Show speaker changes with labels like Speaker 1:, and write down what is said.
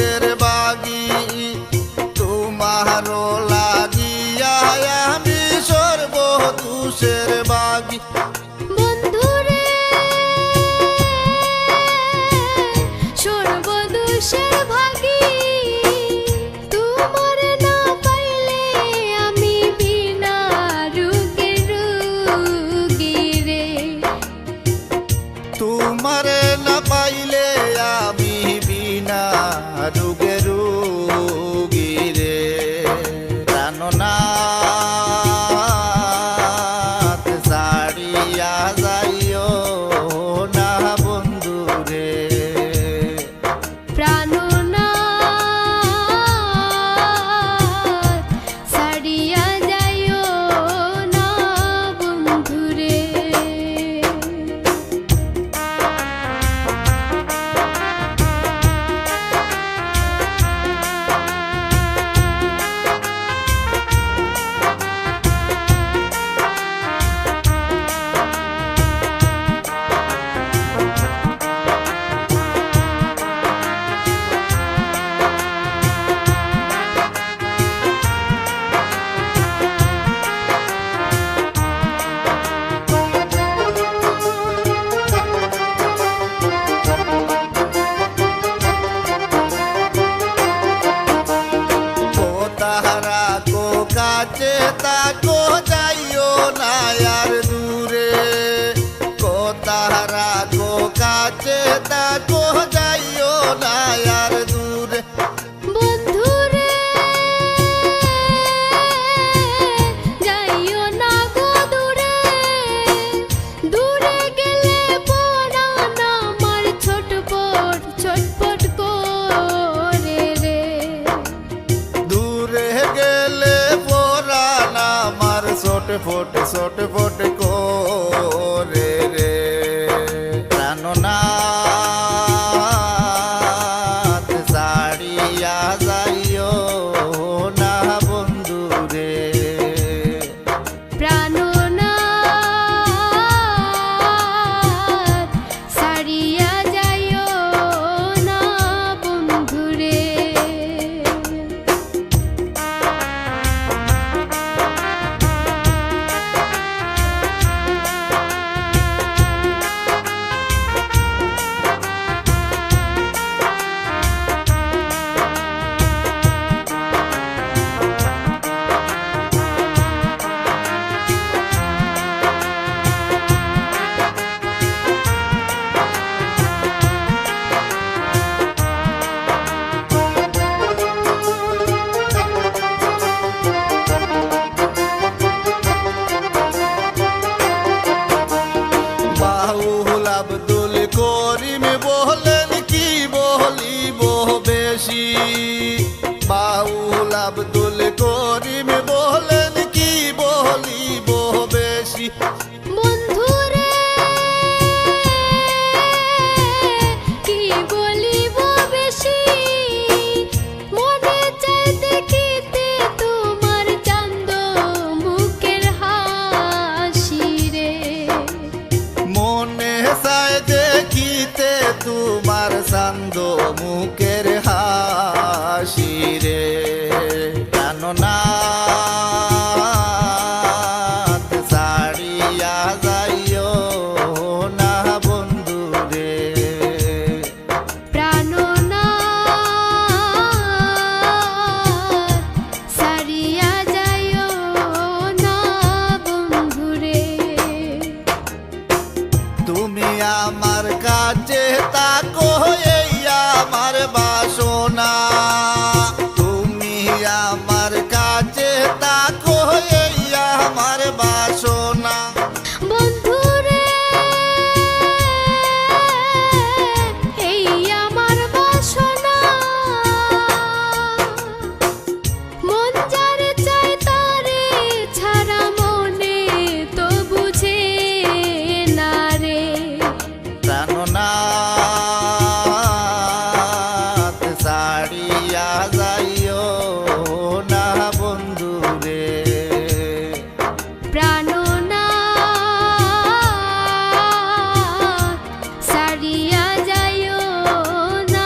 Speaker 1: দুষের বাগি তোমারও লাগিয়া আমি সর্ব দুষের বাগি।
Speaker 2: বন্ধুরে সর্বদোষের ভাগী। তোমার না পাইলে আমি বিনা রুগে রুগী রে।
Speaker 1: তোমারে না পাইলে আমি বিনা কাছে তাকো যাইও না আর দূরে। কো তাহারা কো কাছে তাকো ফোট ছোট ফোট করে রে। প্রাণনাথ
Speaker 2: तुझी पाऊल আমার
Speaker 1: কাছে